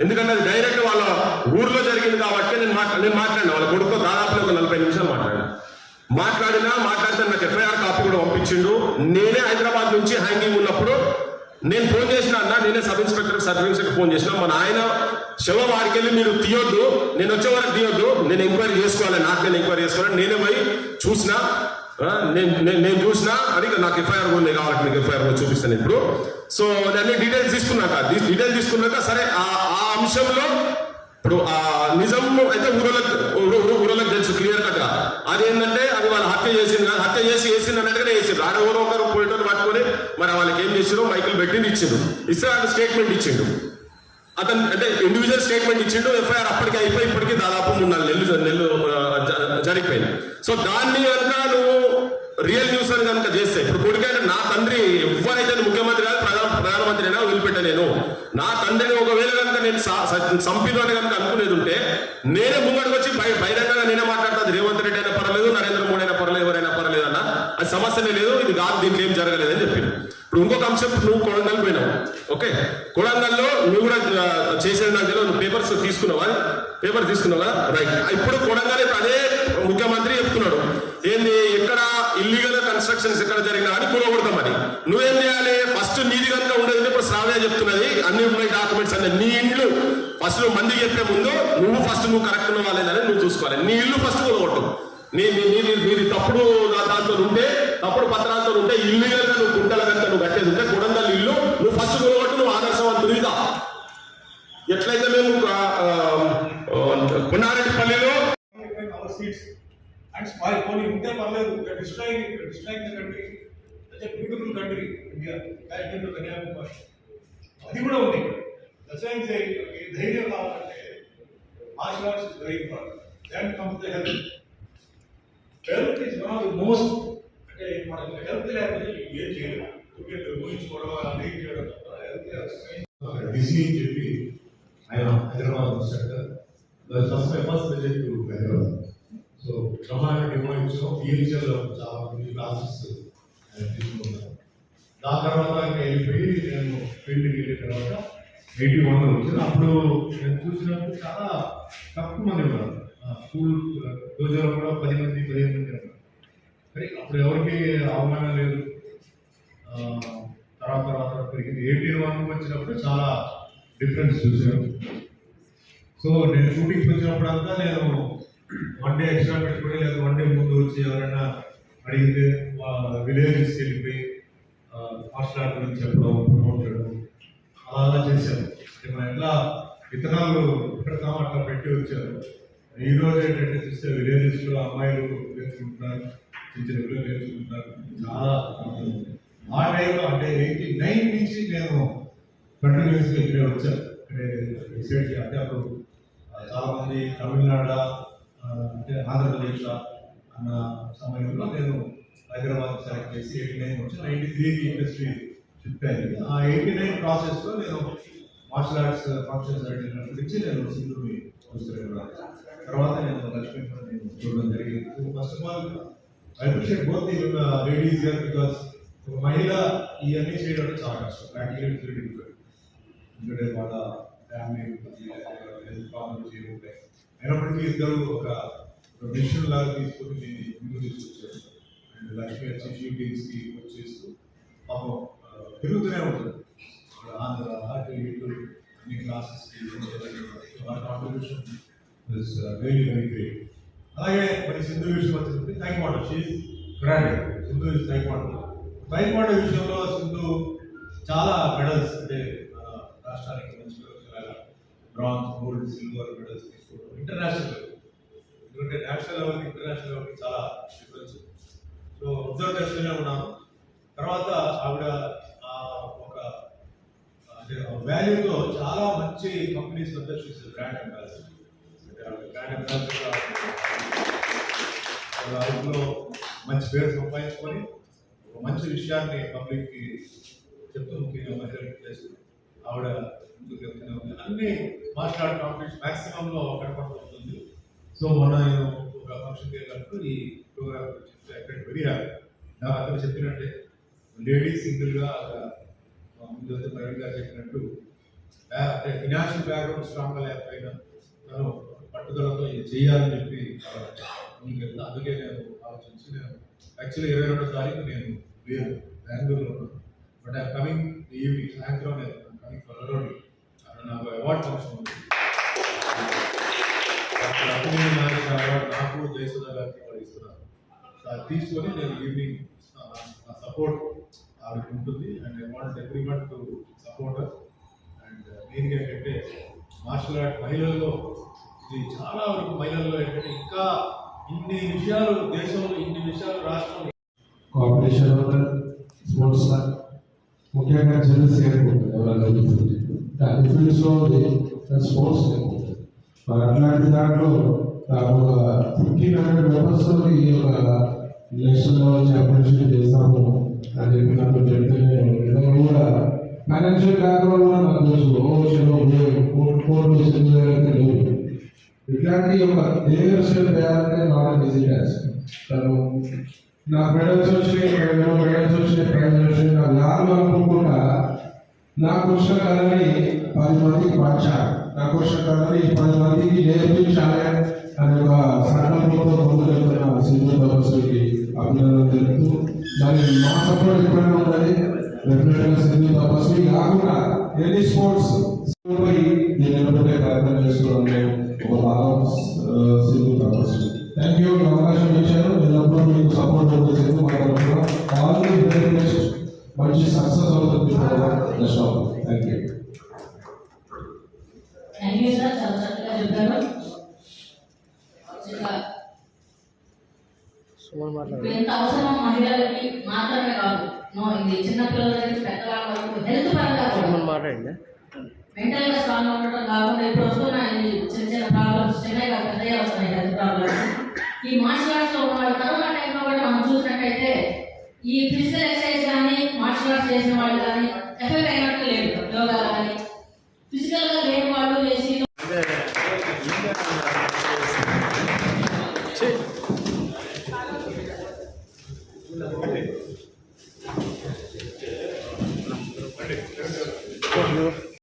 ఎందుకంటే అది డైరెక్ట్ వాళ్ళ ఊర్లో జరిగింది కాబట్టి నేను మాట్లా నేను మాట్లాడినా. వాళ్ళ కొడుకు దాదాపు ఒక నలభై నిమిషాలు మాట్లాడినా. మాట్లాడినా మాట్లాడితే నాకు ఎఫ్ఐఆర్ కాపీ కూడా పంపించిండు. నేనే హైదరాబాద్ నుంచి హ్యాంగింగ్ ఉన్నప్పుడు నేను ఫోన్ చేసిన అన్న నేనే sub inspector sub inspector phone చేసిన. మన ఆయన శవం వాడికి వెళ్ళి మీరు తీయొద్దు నేను వచ్చే వరకు తీయొద్దు నేను ఎంక్వైరీ చేసుకోవాలి నాకు నేను ఎంక్వైరీ చేసుకోవాలి. నేనే పోయి చూసిన నేను నేను- నేను చూసిన అది నాకు ఎఫ్ఐఆర్ ఉంది కావాలి మీకు ఎఫ్ఐఆర్ కూడా చూపిస్తాను ఇప్పుడు. సో అన్ని డీటెయిల్స్ తీసుకున్నాక డీటెయిల్స్ తీసుకున్నాక సరే ఆ అంశంలో ఇప్పుడు ఆ నిజం అయితే ఊరలకు ఊరలకు తెలుసు క్లియర్ కట్గా అది ఏంటంటే అది వాళ్ళు హత్య చేసింది కాదు హత్య చేసి వేసింది అన్నట్టుగానే ఆడ ఎవరో ఒకరు పోయేటోళ్ళు పట్టుకొని మరి వాళ్ళకి ఏం చేసిండు మైకిల్ పెట్టి ఇచ్చిండు ఇస్తే స్టేట్మెంట్ ఇచ్చిండు అతను అంటే ఇండివిజువల్ స్టేట్మెంట్ ఇచ్చిండు ఎఫ్ఐఆర్ అప్పటికి అయిపోయి ఇప్పటికి దాదాపు మూడు నాలుగు నెలలు నెలలు జరిగిపోయింది జరిగిపోయినాయి. సో దాన్ని కనుక నువ్వు రియల్ న్యూస్ అని కనుక చేస్తే ఇప్పుడు కొడుకైనా నా తండ్రి ఎవరైతే ముఖ్యమంత్రి కాదు ప్రధాన ప్రధానమంత్రి అయినా వదిలిపెట్టా నేను నా తండ్రిని ఒకవేళ నేను సా- కనుక అనుకునేది ఉంటే నేనే ముంగడికి వచ్చి బయ- బహిరంగంగా నేనే మాట్లాడతాను. రేవంత్ రెడ్డి అయినా పర్లేదు నరేంద్ర మోడీ అయినా పర్లేదు ఎవరైనా పర్లేదు అన్న అది సమస్యనే లేదు ఇది కాదు దీంట్లో ఏం జరగలేదని చెప్పింది ఇప్పుడు ఇంకొక అంశం నువ్వు కొడంగల్ పోయినావు ఓకే? కొడంగల్లో నువ్వు కూడా చేసిన చేసేది నాకు తెలియదు నువ్వు పేపర్స్ తీసుకున్నావా? పేపర్ తీసుకున్నావా? రైట్ ఇప్పుడు కొడంగల్ ఇప్పుడు అదే ముఖ్యమంత్రి చెప్తున్నాడు. ఏంది? ఎక్కడ ఇల్లీగల్ కన్స్ట్రక్షన్స్ ఎక్కడ జరిగినా అని కూడగొడతామని నువ్వేం చేయాలి? ఆమె చెప్తున్నది. అన్ని ఉన్నాయి డాక్యుమెంట్స్ అన్నీ నీ ఇండ్లు ఫస్ట్ నువ్వు మంది చెప్పే ముందు నువ్వు ఫస్ట్ నువ్వు కరెక్ట్ ఉన్నావా లేదని నువ్వు చూసుకోవాలి. నీ ఇల్లు ఫస్ట్ కూడగొట్టు నీ నీ నీది తప్పుడు దాంతో ఉంటే తప్పుడు పత్రాలతో ఉంటే ఇల్లీగల్గా నువ్వు గుంటల కనుక నువ్వు కట్టేది ఉంటే గుడందల్ ఇల్లు నువ్వు ఫస్ట్ కూడగొట్టు నువ్వు ఆదర్శవంతుడిగా ఎట్లయితే మేము ఆ, అండ్ ఆ, పోనీ ఉంటే పర్లేదు. Destroying destroying the country such beautiful country India. Kashmir Kanyakumari. అది కూడా ఉంది దట్స్ ధైర్యం కావాలంటే martial arts is very important then comes the health health is one of the most అంటే మనకి హెల్త్ లేకపోతే ఏం చేయలేము ఊరికే ఊహించుకోవడం అలా ఏం చేయడం తప్ప హెల్త్ బిజీ అని చెప్పి ఆయన హైదరాబాద్ వచ్చాక first my first visit to Hyderabad. So Brahmanda demo ఇచ్చాం. పిహెచ్ఎల్ చాలా మంది క్లాసెస్ తీసుకున్నాను దాని తర్వాత వెళ్ళిపోయి నేను ఫీల్డ్కి వెళ్ళిన తర్వాత ఎయిటీ వన్ వచ్చాను అప్పుడు నేను చూసినప్పుడు చాలా తక్కువ మంది ఉన్నారు. ఆ స్కూల్ రోజుల్లో కూడా పది మంది పదిహేను మంది ఉన్నారు. మరి అప్పుడు ఎవరికి అవమానం లేదు. తర్వాత తర్వాత పెరిగింది. ఎయిటీన్ వన్ వచ్చినప్పుడు చాలా డిఫరెన్స్ చూసాను సో నేను షూటింగ్కి వచ్చినప్పుడంతా నేను వన్ డే ఎక్స్ట్రా పెట్టుకుని లేదా వన్ డే ముందు వచ్చి ఎవరైనా అడిగితే విలేజెస్కి వెళ్ళిపోయి హాస్టల్ గురించి చెప్పడం ప్రమోట్ చేయడం అలా అలా చేశారు. మన ఎలా ఎట్లా విత్తనాలు పెడతామో అట్లా పెట్టి వచ్చారు ఈ రోజు ఏంటంటే చూస్తే విలేజెస్లో అమ్మాయిలు నేర్చుకుంటున్నారు చిన్న చిన్న పిల్లలు నేర్చుకుంటున్నారు. చాలా మా ఆ టైంలో అంటే ఎయిటీ నైన్ నుంచి నేను కంటిన్యూస్గా ఇక్కడే వచ్చాను. ఇక్కడే రీసెర్చ్ అంటే అప్పుడు చాలామంది తమిళనాడు అంటే ఆంధ్రప్రదేశ్ అన్న సమయంలో నేను హైదరాబాద్ సెలెక్ట్ చేసి ఎయిటీ నైన్ వచ్చి నైన్టీ త్రీకి ఇండస్ట్రీ షిఫ్ట్ అయింది. ఆ ఎయిటీ నైన్ ప్రాసెస్లో నేను మార్షల్ ఆర్ట్స్ ఫంక్షన్స్ అడిగినప్పటి నుంచి నేను సింధుని చూస్తున్నాను తర్వాత నేను లక్ష్మీ నేను చూడడం జరిగింది. First of all I appreciate both the ladies here because ఒక మహిళ ఇవన్నీ చేయడం చాలా కష్టం. ప్రాక్టికల్ వెరీ డిఫికల్ట్ ఎందుకంటే వాళ్ళ ఫ్యామిలీ హెల్త్ ప్రాబ్లమ్స్ ఏమి ఉంటాయి అయినప్పటికీ ఇద్దరు ఒక మిషన్ లాగా తీసుకొని దీన్ని ముందు తీసుకొచ్చారు. లక్ష్మి వచ్చి షూటింగ్స్కి వచ్చేస్తూ పాపం పెరుగుతూనే ఉంటుంది. ఆంధ్ర అటు ఇటు అన్ని క్లాసెస్కి contribution is very very great అలాగే మరి సింధు విషయం వచ్చినప్పుడు taekwondo she grand Sindhu is taekwondo taekwondo విషయంలో సింధు చాలా మెడల్స్ అంటే రాష్ట్రానికి మంచి బ్రాంజ్ గోల్డ్ సిల్వర్ మెడల్స్ తీసుకోవడం ఇంటర్నేషనల్ ఎందుకంటే నేషనల్ లెవెల్ ఇంటర్నేషనల్ లెవెల్కి చాలా డిఫరెన్స్ ఉంది సో అబ్జర్వ్ చేస్తూనే ఉన్నాను. తర్వాత ఆవిడ ఒక వాల్యూతో చాలా మంచి కంపెనీస్ వద్ద చూసే బ్రాండ్ అంబాసిడర్ బ్రాండ్ అంబాసిడర్ లైఫ్లో మంచి పేరు సంపాదించుకొని ఒక మంచి విషయాన్ని పబ్లిక్కి చెప్తూ ముఖ్యంగా మహిళలకు చేస్తూ ఆవిడ ముందుకు వెళ్తూనే ఉంది. అన్ని మార్షల్ ఆర్ట్ కాంపిటీషన్ మ్యాక్సిమంలో కనపడుతుంది సో మొన్న నేను ఒక ఫంక్షన్కి వెళ్ళినప్పుడు ఈ ప్రోగ్రామ్ గురించి ఎక్కడ వెరీ హ్యాపీ అతను చెప్పినట్టే. లేడీస్ సింగిల్గా ముందు ప్రవీణ్ గారు చెప్పినట్టు ఫినాన్షియల్ బ్యాక్గ్రౌండ్ స్ట్రాంగ్గా లేకపోయినా తను పట్టుదలతో ఇది చేయాలని చెప్పి అందుకే నేను ఆలోచించి నేను యాక్చువల్లీ ఇరవై రెండో తారీఖు నేను లేను బెంగళూరులో ఉన్నాను. బట్ ఐ కమింగ్ ఈవినింగ్ సాయంత్రం నేను కమింగ్ ఫర్ అక్కడ నాకు అవార్డ్ ఫంక్షన్ ఉంది డాక్టర్ అవార్డు నాకు జయసుధ గారికి వాళ్ళు ఇస్తున్నారు. తీసుకొని నేను ఈవినింగ్ నా సపోర్ట్ ఆవిడకి ఉంటుంది. And I want everyone to support and మెయిన్గా ఏంటంటే మార్షల్ ఆర్ట్ మహిళల్లో ఇది చాలా వరకు మహిళల్లో ఏంటంటే ఇంకా ఇన్ని విషయాలు దేశంలో ఇన్ని విషయాలు రాష్ట్రంలో. కాంపిటీషన్ స్పోర్ట్స్ ముఖ్యంగా జెంట్స్ ఏర్పడుతుంది. ఎవరైనా జరుగుతుంది దాని ఫీల్డ్స్లో స్పోర్ట్స్ మరి అట్లాంటి దాంట్లో ఫిఫ్టీన్ హండ్రెడ్ మెంబర్స్ ఈ యొక్క నేషనల్ లెవెల్ ఛాంపియన్షిప్ చేస్తాము. అని చెప్పి నాకు చెప్తే నేను కూడా ఫైనాన్షియల్ బ్యాక్గ్రౌండ్ కూడా నాకు తెలుసు. ఓషన్లో కోర్టు అయితే లేవు ఇట్లాంటి ఒక దేవర్షన్ చేయాలంటే నాట్ ఈజీ తను నా ఫ్రెండ్స్ వచ్చినాయి ఫ్రెండ్స్ మెడల్స్ వచ్చినాయి ప్రైజ్ వచ్చినాయి నా లాభం అనుకోకుండా నా కృష్ణ కళని పది మందికి పంచాలి. నా కృష్ణ కళని పది మందికి నేర్పించాలి అనే ఒక సంకల్పంతో ముందు ముందుకెళ్తున్న సింధు తపస్సుకి అభినందనలు తెలుపుతూ మరి మా సపోర్ట్ ఎప్పుడైనా ఉండాలి డెఫినెట్గా సింధు తపస్వి కాకుండా ఎన్ని స్పోర్ట్స్ పోయి దీన్ని ప్రయత్నం చేస్తున్నాం ఒక భాగం ఆ, సింధు తపస్సు థ్యాంక్ యూ అవకాశం ఇచ్చారు ఎల్లప్పుడూ మీకు సపోర్ట్ చేసేందుకు మా తరఫున ఆల్ ది వెరీ బెస్ట్ మంచి సక్సెస్ అవుతుంది thank you thank you sir. చాలా చక్కగా చెప్పారు ఇక ఇప్పుడు ఎంత అవసరం మహిళలకి మాత్రమే కాదు. నో ఇది చిన్న పిల్లల దగ్గర పెద్దవాళ్ళ వరకు హెల్త్ పరంగా కూడా. మెంటల్గా స్ట్రాంగ్ ఉండటం కాకుండా ఇప్పుడు వస్తున్న ఈ చిన్న చిన్న ప్రాబ్లమ్స్ చిన్నగా పెద్దగా వస్తున్నాయి హెల్త్ ప్రాబ్లమ్స్ ఈ మార్షల్ ఆర్ట్స్లో ఉన్న వాళ్ళు కరోనా టైంలో కూడా మనం చూసినట్టయితే ఈ ఫిజికల్ ఎక్సర్సైజ్ కానీ మార్షల్ ఆర్ట్స్ చేసిన వాళ్ళు కానీ ఎఫెక్ట్ అయినట్టు లేదు. యోగా కానీ ఫిజికల్